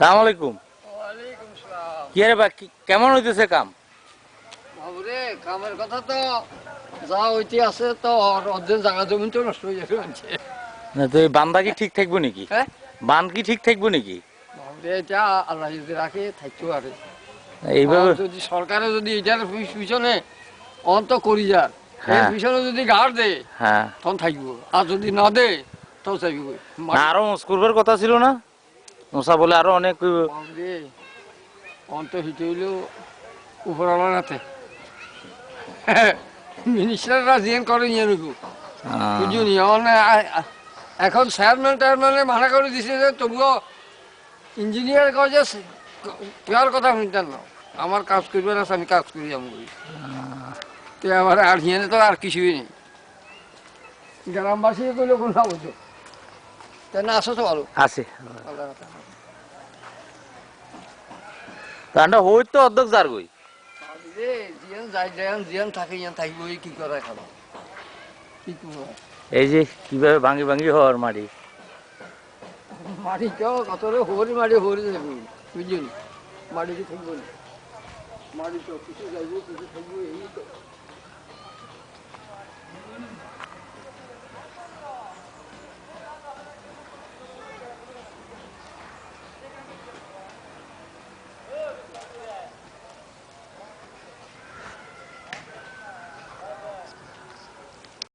সালাম আলাইকুম। ওয়ালাইকুম কি রে বা কেমন হইতেছে কাম? বাবুরে কামের কথা তো যা হইতে আছে তো অর্ধেক জায়গা জমি তো নষ্ট হয়ে যাবে না তো বান্দা কি ঠিক থাকব নাকি? হ্যাঁ? বান কি ঠিক থাকব নাকি? বাবুরে এটা আল্লাহ যদি রাখে থাকতে এইভাবে যদি সরকারে যদি এটার পিছ- পিছনে অন্ত করি যার হ্যাঁ। পিছনে যদি গাড় দে হ্যাঁ। তখন থাকব। আর যদি না দে তো চাইব না আরও মুস করবার কথা ছিল না? মশা বলে আরও অনেক অন্ত হিতে হইলেও উপরওয়ালা নাতে। মিনিস্টাররা জিয়ান করে নিয়ে বুঝুনি মানে আ- আ- এখন চেয়ারম্যান টায়ারম্যানে মানা করে দিছে যে তবুও ইঞ্জিনিয়ার কয় যে কেয়ার কথা শুনতেন না। আমার কাজ করবে না আমি কাজ করি আমি করি। তো আমার আর হিয়ানে তো আর কিছুই নেই। গ্রামবাসী করলে কোনো বুঝো না আসো তো ভালো আছে আল্লাহ কথা। হই তো অর্ধেক যার গই। জিয়ান যাই জিয়ান জিয়ান থাকে ইয়ান থাকব কি করে খাব কি করব এই যে কীভাবে ভাঙি ভাঙি হওয়ার মাটি। মাটি কেউ কত হরি মাটি হরি যাব বুঝলি? মাটি থাকব মাটি তো কিছু যাইব কিছু থাকব এই তো।